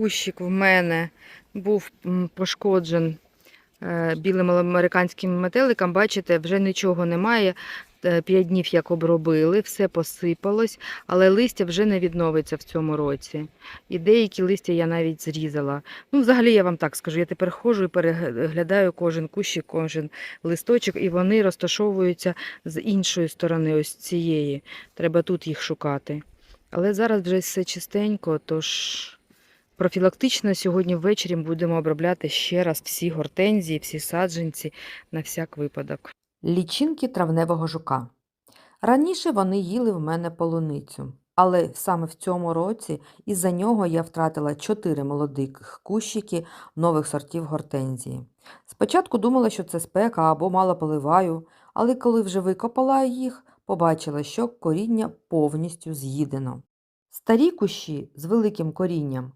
Кущик в мене був пошкоджен е, білим американським метеликом. Бачите, вже нічого немає. Е, П'ять днів як обробили, все посипалось, але листя вже не відновиться в цьому році. І деякі листя я навіть зрізала. Ну, взагалі, я вам так скажу, я тепер ходжу і переглядаю кожен кущик, кожен листочок, і вони розташовуються з іншої сторони, ось цієї. Треба тут їх шукати. Але зараз вже все чистенько, тож профілактично сьогодні ввечері будемо обробляти ще раз всі гортензії, всі саджанці на всяк випадок. Лічинки травневого жука. Раніше вони їли в мене полуницю, але саме в цьому році із-за нього я втратила 4 молодих кущики нових сортів гортензії. Спочатку думала, що це спека або мало поливаю, але коли вже викопала їх, побачила, що коріння повністю з'їдено. Старі кущі з великим корінням